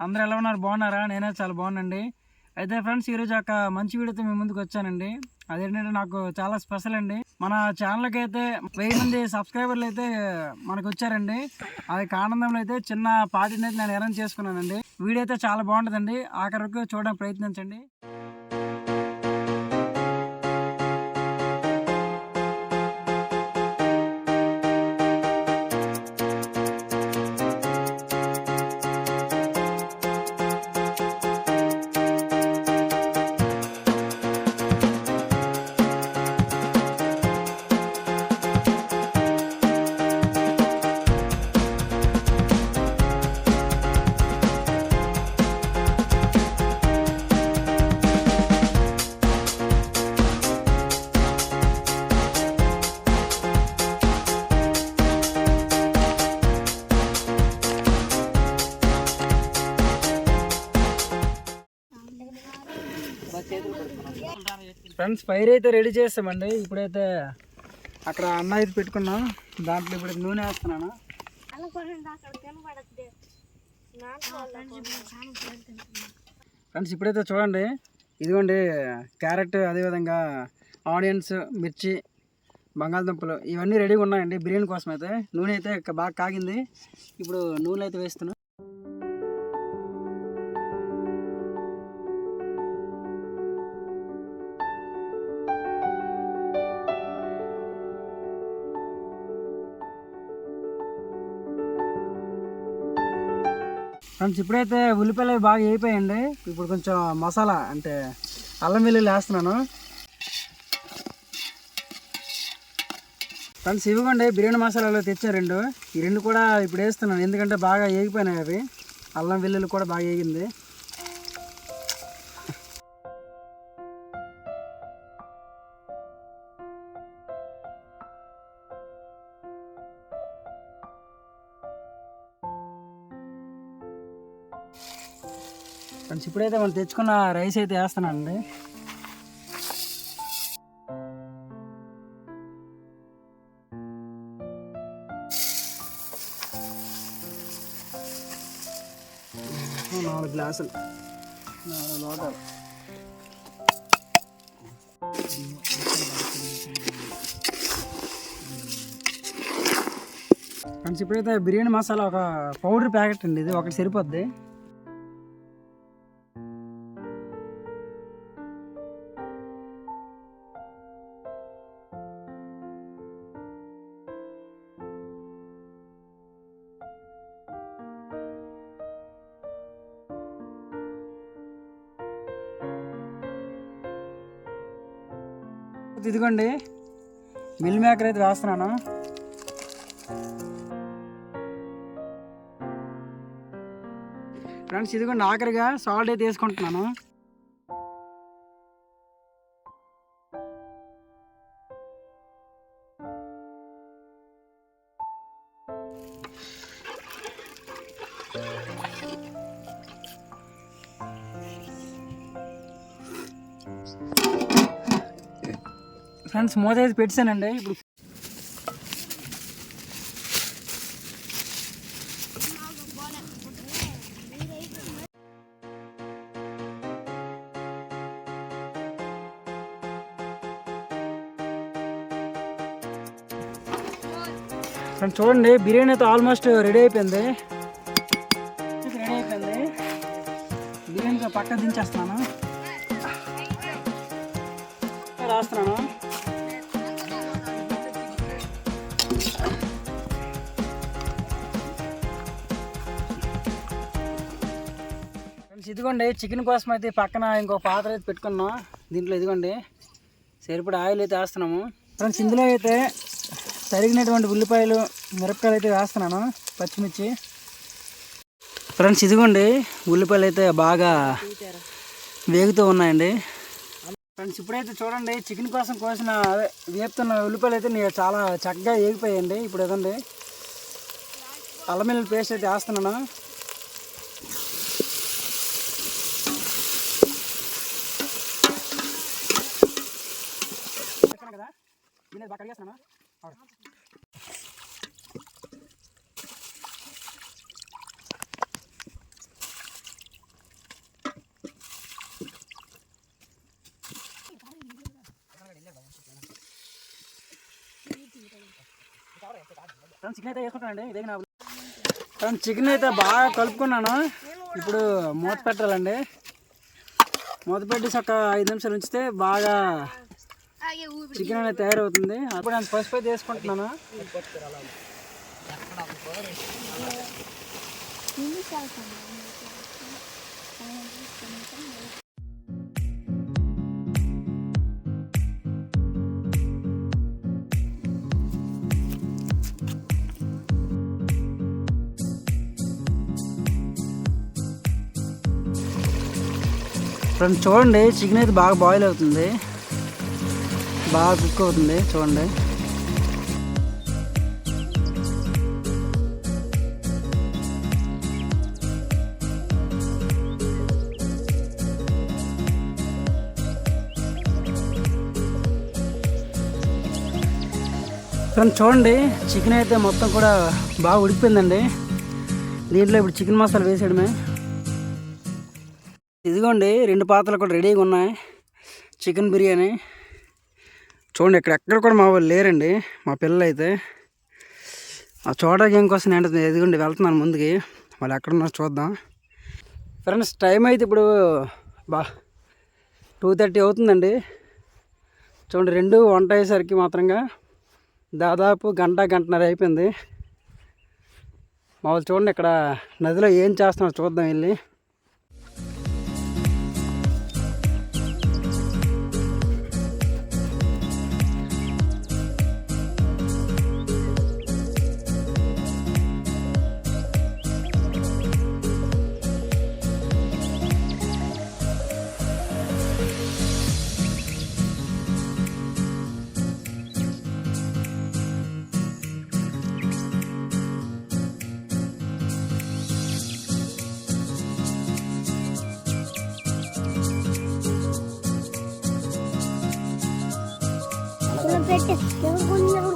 అందరు అందరూ ఎలా ఉన్నారు? బాగున్నారా? నేనే చాలా బాగున్నాండి అయితే ఫ్రెండ్స్ ఈరోజు ఒక మంచి వీడియోతో మీ ముందుకు వచ్చానండి. అదేంటంటే నాకు చాలా స్పెషల్ అండి. మన ఛానల్కి అయితే వెయ్యి మంది సబ్స్క్రైబర్లు అయితే మనకు వచ్చారండి. అది ఆనందంలో అయితే చిన్న పార్టీని అయితే నేను అరేంజ్ చేసుకున్నానండి. వీడియో అయితే చాలా బాగుంటుందండి. ఆఖరికి చూడడానికి ప్రయత్నించండి. ఫ్రెండ్స్ ఫైర్ అయితే రెడీ చేస్తామండి. ఇప్పుడైతే అక్కడ అన్న అయితే పెట్టుకున్నాం. దాంట్లో ఇప్పుడు నూనె వేస్తున్నాను. ఫ్రెండ్స్ ఇప్పుడైతే చూడండి. ఇదిగోండి క్యారెట్ అదేవిధంగా ఆనియన్స్ మిర్చి బంగాళదుంపలు ఇవన్నీ రెడీగా ఉన్నాయండి. బిర్యానీ కోసం అయితే నూనె అయితే బాగా కాగింది. ఇప్పుడు నూనె అయితే వేస్తున్నాం ఫ్రెండ్స్ ఇప్పుడైతే ఉల్లిపాయలు అవి బాగా వేయిపోయండి ఇప్పుడు కొంచెం మసాలా అంటే అల్లం వెల్లుల్లి వేస్తున్నాను. ఫ్రెండ్స్ ఇవ్వకండి బిర్యానీ మసాలాలు తెచ్చా రెండు. ఈ రెండు కూడా ఇప్పుడు వేస్తున్నాను ఎందుకంటే బాగా వేగిపోయినాయి అవి. అల్లం వెల్లుల్లి కూడా బాగా వేగింది ఇప్పుడైతే మనం తెచ్చుకున్న రైస్ అయితే వేస్తున్నానండి. నాలుగు గ్లాసులు. నాలుగు లోటాలు. ఫ్రెండ్స్ ఇప్పుడైతే బిర్యానీ మసాలా ఒక పౌడర్ ప్యాకెట్ అండి ఇది ఒకటి సరిపోద్ది. ఇదిగోండి. మిల్ మేకర్ అయితే వేస్తున్నాను ఫ్రెండ్స్ ఇదిగోండి ఆఖరిగా సాల్ట్ అయితే వేసుకుంటున్నాను. వన్స్ మూత అయితే పెట్టానండి ఇప్పుడు ఫ్రెండ్స్ చూడండి బిర్యానీ అయితే ఆల్మోస్ట్ రెడీ అయిపోయింది. రెడీ అయిపోయింది బిర్యానీతో పక్క దించేస్తున్నాను. ఫ్రెండ్స్ ఇదిగోండి చికెన్ కోసం అయితే పక్కన ఇంకో పాత్ర అయితే పెట్టుకున్నాం. దీంట్లో ఇదిగోండి సరిపడా ఆయిల్ అయితే వేస్తున్నాము. ఫ్రెండ్స్ ఇందులో అయితే తరిగినటువంటి ఉల్లిపాయలు మిరపకాయలు అయితే వేస్తున్నాను పచ్చిమిర్చి. ఫ్రెండ్స్ ఇదిగోండి ఉల్లిపాయలు అయితే బాగా వేగుతూ ఉన్నాయండి. ఫ్రెండ్స్ ఇప్పుడైతే చూడండి చికెన్ కోసం కోసిన అదే వేపుతున్న ఉల్లిపాయలు అయితే నేను చాలా చక్కగా వేగిపోయాయండి ఇప్పుడు ఏదండి? అల్లం పేస్ట్ అయితే వేస్తున్నాను కదా దీని బాగా కడిగేస్తున్నాను చికెన్ అయితే వేసుకుంటానండి ఇదే నా చికెన్ అయితే బాగా కలుపుకున్నాను. ఇప్పుడు మూత పెట్టాలండి. మూత పెట్టేసి ఒక ఐదు నిమిషాలు ఉంచితే బాగా చికెన్ అనేది తయారవుతుంది. అప్పుడు నేను పసుపు అయితే వేసుకుంటున్నాను. ఫ్రెండ్స్ చూడండి చికెన్ అయితే బాగా బాయిల్ అవుతుంది. బాగా కుక్ అవుతుంది చూడండి. ఫ్రెండ్స్ చూడండి చికెన్ అయితే మొత్తం కూడా బాగా ఉడికిపోయిందండి. దీంట్లో ఇప్పుడు చికెన్ మసాలా వేసేయడమే. ఇదిగోండి రెండు పాత్రలు కూడా రెడీగా ఉన్నాయి. చికెన్ బిర్యానీ. చూడండి ఇక్కడ ఎక్కడ కూడా మా వాళ్ళు లేరండి మా పిల్లలు అయితే ఆ చూడడానికి ఏం కోసం ఏంటంటే ఎదిగండి వెళ్తున్నాను ముందుకి. వాళ్ళు ఎక్కడున్నారు చూద్దాం. ఫ్రెండ్స్ టైం అయితే ఇప్పుడు బా టూ థర్టీ అవుతుందండి. చూడండి రెండు వంట అయ్యేసరికి మాత్రంగా దాదాపు గంట గంటన్నర అయిపోయింది. మా వాళ్ళు చూడండి ఇక్కడ నదిలో ఏం చేస్తున్నారో చూద్దాం వెళ్ళి. పెట్టి. ఎవరు కొంచెం ఎవరు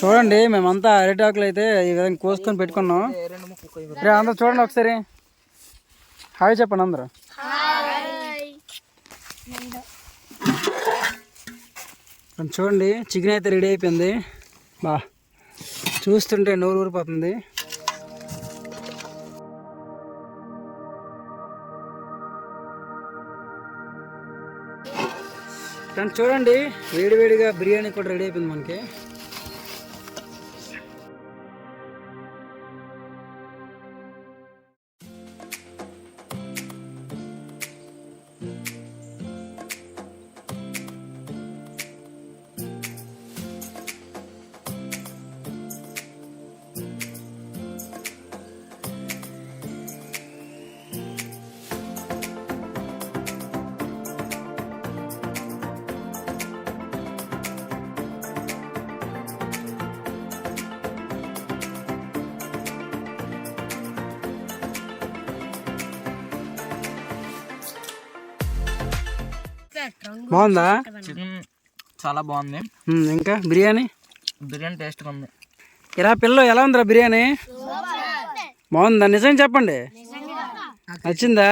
చూడండి మేమంతా అరిటాకులు అయితే ఈ విధంగా కోసుకొని పెట్టుకున్నాం. రే అందరూ చూడండి ఒకసారి. హాయ్ చెప్పండి అందరూ. చూడండి చికెన్ అయితే రెడీ అయిపోయింది. బా చూస్తుంటే నోరు ఊరిపోతుంది. కానీ చూడండి వేడివేడిగా బిర్యానీ కూడా రెడీ అయిపోయింది మనకి. బాగుందా? చాలా బాగుంది. ఇంకా బిర్యానీ? బిర్యానీ టేస్ట్గా ఉంది. ఇలా పిల్లలు ఎలా ఉందిరా బిర్యానీ? బాగుందా? నిజం చెప్పండి. నచ్చిందా?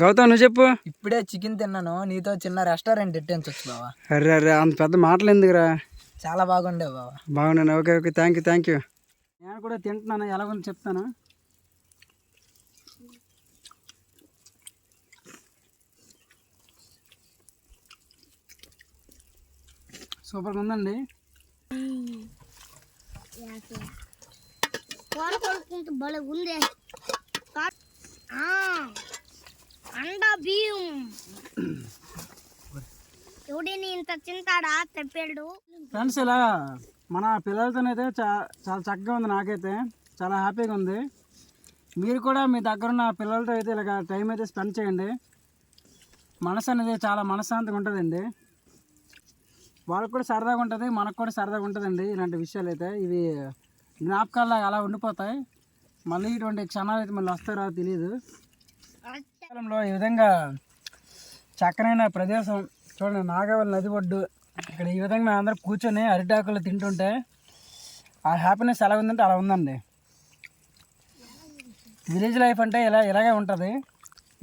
గౌతమ్ నువ్వు చెప్పు. ఇప్పుడే చికెన్ తిన్నాను. నీతో చిన్న రెస్టారెంట్ ఎట్టించవచ్చు బావా. అరే అరే అంత పెద్ద మాటలు ఎందుకురా? చాలా బాగుండే బావా. బాగున్నాను. Okay okay. Thank you thank you నేను కూడా తింటున్నాను. ఎలా ఉందో చెప్తాను. సూపర్గా ఉందండి కూర కొడుకుంటూ భలే ఉంది ఆ, అండ బియ్యం ఎవడిని ఇంత తింటాడా? తెప్పాడు ఫ్రెండ్స్ ఇలా మన పిల్లలతోనైతే చా చాలా చక్కగా ఉంది నాకైతే. చాలా హ్యాపీగా ఉంది. మీరు కూడా మీ దగ్గర ఉన్న పిల్లలతో అయితే ఇలాగ టైం అయితే స్పెండ్ చేయండి. మనసు అనేది చాలా మనశ్శాంతిగా ఉంటుందండి. వాళ్ళకి కూడా సరదాగా ఉంటుంది మనకు కూడా సరదాగా ఉంటుందండి ఇలాంటి విషయాలు అయితే ఇవి జ్ఞాపకాలు అలా ఉండిపోతాయి. మళ్ళీ ఇటువంటి క్షణాలు అయితే మళ్ళీ వస్తారో తెలియదు కాలంలో ఈ విధంగా చక్కనైన ప్రదేశం చూడండి నాగవల్లి నది ఒడ్డు. ఇక్కడ ఈ విధంగా మేము అందరం కూర్చొని అరిటాకులు తింటుంటే ఆ హ్యాపీనెస్ ఎలా ఉందంటే అలా ఉందండి. విలేజ్ లైఫ్ అంటే ఇలా ఇలాగే ఉంటుంది.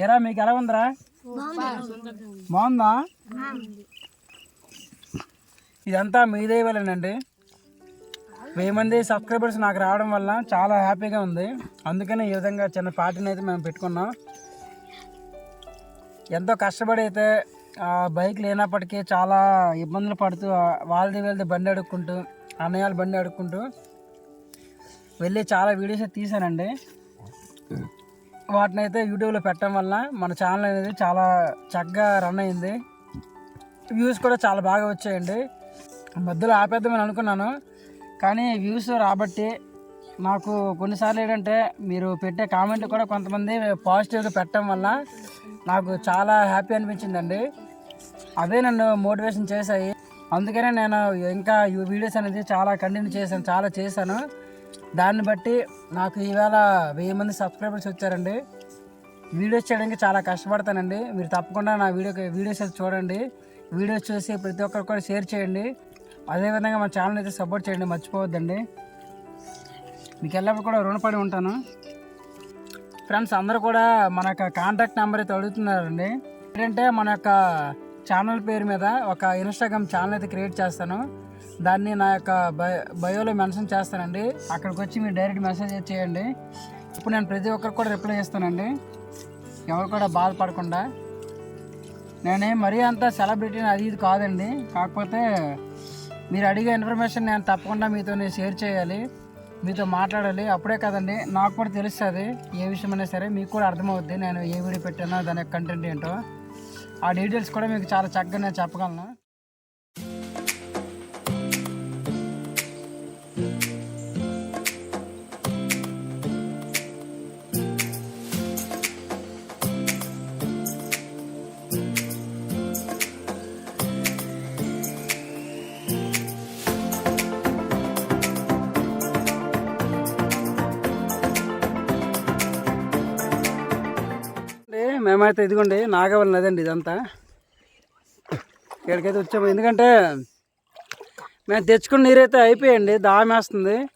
ఎరా మీకు ఎలా ఉందిరా? బాగుందా. ఇదంతా మీదే వల్లేనండి వెయ్యి మంది సబ్స్క్రైబర్స్ నాకు రావడం వల్ల చాలా హ్యాపీగా ఉంది. అందుకనే ఈ విధంగా చిన్న పార్టీని అయితే మేము పెట్టుకున్నాం. ఎంతో కష్టపడి అయితే బైక్ లేనప్పటికీ చాలా ఇబ్బందులు పడుతూ వాళ్ళది వెళ్తే బండి అడుక్కుంటూ అన్నయ్యలు బండి అడుక్కుంటూ వెళ్ళి చాలా వీడియోస్ తీశానండి. తీసానండి వాటిని అయితే యూట్యూబ్లో పెట్టడం వల్ల మన ఛానల్ అనేది చాలా చక్కగా రన్ అయింది. వ్యూస్ కూడా చాలా బాగా వచ్చాయండి. మధ్యలో ఆపేద్దామని అనుకున్నాను. కానీ వ్యూస్ రాబట్టి నాకు కొన్నిసార్లు ఏంటంటే మీరు పెట్టే కామెంట్ కూడా కొంతమంది పాజిటివ్గా పెట్టడం వల్ల నాకు చాలా హ్యాపీ అనిపించిందండి. అవే నన్ను మోటివేషన్ చేశాయి. అందుకనే నేను ఇంకా ఈ వీడియోస్ అనేది చాలా కంటిన్యూ చేశాను చాలా చేశాను. దాన్ని బట్టి నాకు ఈవేళ వెయ్యి మంది సబ్స్క్రైబర్స్ వచ్చారండి. వీడియోస్ చేయడానికి చాలా కష్టపడతానండి. మీరు తప్పకుండా నా వీడియో వీడియోస్ చూడండి. వీడియోస్ చూసి ప్రతి ఒక్కరు కూడా షేర్ చేయండి. అదేవిధంగా మా ఛానల్ అయితే సపోర్ట్ చేయండి మర్చిపోవద్దండి. మీకు ఎల్లప్పుడు కూడా రుణపడి ఉంటాను. ఫ్రెండ్స్ అందరూ కూడా మన యొక్క కాంటాక్ట్ నెంబర్ అయితే అడుగుతున్నారండి. ఏంటంటే మన యొక్క ఛానల్ పేరు మీద ఒక ఇన్స్టాగ్రామ్ ఛానల్ అయితే క్రియేట్ చేస్తాను. దాన్ని నా యొక్క బయో బయోలో మెన్షన్ చేస్తానండి. అక్కడికి వచ్చి మీరు డైరెక్ట్ మెసేజ్ చేయండి. ఇప్పుడు నేను ప్రతి ఒక్కరికి కూడా రిప్లై చేస్తానండి. ఎవరు కూడా బాధపడకుండా. నేనే మరీ అంత సెలబ్రిటీ అది ఇది కాదండి. కాకపోతే మీరు అడిగే ఇన్ఫర్మేషన్ నేను తప్పకుండా మీతో షేర్ చేయాలి మీతో మాట్లాడాలి. అప్పుడే కదండి నాకు కూడా తెలుస్తుంది ఏ విషయమైనా సరే మీకు కూడా అర్థమవుద్ది నేను ఏ వీడియో పెట్టానో దాని యొక్క కంటెంట్ ఏంటో. ఆ డీటెయిల్స్ కూడా మీకు చాలా చక్కగా నేను చెప్పగలను. మేమైతే ఇదిగోండి నాగవల్లి నదండి ఇదంతా. ఇక్కడికైతే వచ్చాము. ఎందుకంటే మేము తెచ్చుకున్న నీరైతే అయిపోయండి దామేస్తుంది.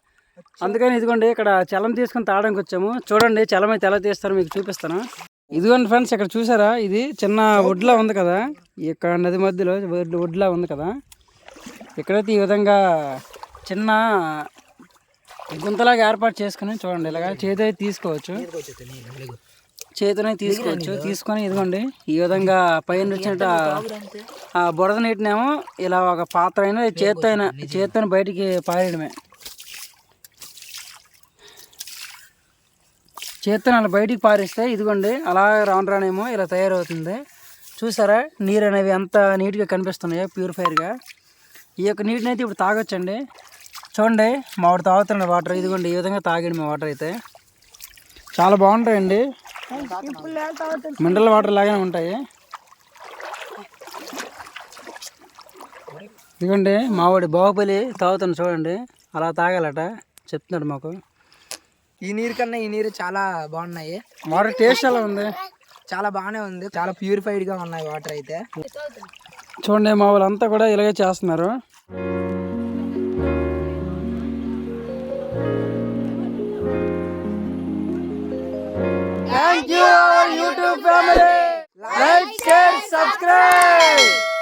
అందుకని ఇదిగోండి ఇక్కడ చలం తీసుకుని తాగడానికి వచ్చాము. చూడండి చలం అయితే ఎలా తీస్తారో మీకు చూపిస్తాను. ఇదిగోండి ఫ్రెండ్స్ ఇక్కడ చూసారా? ఇది చిన్న ఒడ్లా ఉంది కదా. ఇక్కడ నది మధ్యలో ఒడ్- ఒడ్లా ఉంది కదా. ఇక్కడైతే ఈ విధంగా చిన్న గుంతలాగా ఏర్పాటు చేసుకుని చూడండి ఇలాగా చేతి అయితే తీసుకోవచ్చు. చేతినే తీసుకోవచ్చు తీసుకొని ఇదిగోండి. ఈ విధంగా పైన వచ్చినట్టు ఆ- బురద నీటినేమో ఇలా ఒక పాత్ర అయినా చేత్తో అయినా చేత్తో బయటికి పారేయడమే. చేత్తో అలా బయటికి పారేస్తే ఇదిగోండి అలా రాను రానేమో ఇలా తయారవుతుంది. చూసారా? నీరు అనేవి ఎంత నీట్గా కనిపిస్తున్నాయో ప్యూరిఫైర్గా ఈ యొక్క నీటిని అయితే ఇప్పుడు తాగొచ్చండి. చూడండి మామిడి తాగుతున్న వాటర్. ఇదిగోండి ఈ విధంగా తాగండి మా వాటర్ అయితే. చాలా బాగుంటాయండి. మినరల్ వాటర్ లాగానే ఉంటాయి. ఇదిగోండి మావాడి బాహుబలి తాగుతాను చూడండి అలా తాగాలట చెప్తున్నాడు మాకు. ఈ నీరు కన్నా ఈ నీరు చాలా బాగున్నాయి. వాటర్ టేస్ట్ ఎలా ఉంది? చాలా బాగానే ఉంది చాలా ప్యూరిఫైడ్గా ఉన్నాయి వాటర్ అయితే. చూడండి మా వాళ్ళంతా కూడా ఇలాగే చేస్తున్నారు. Thank you YouTube family like share subscribe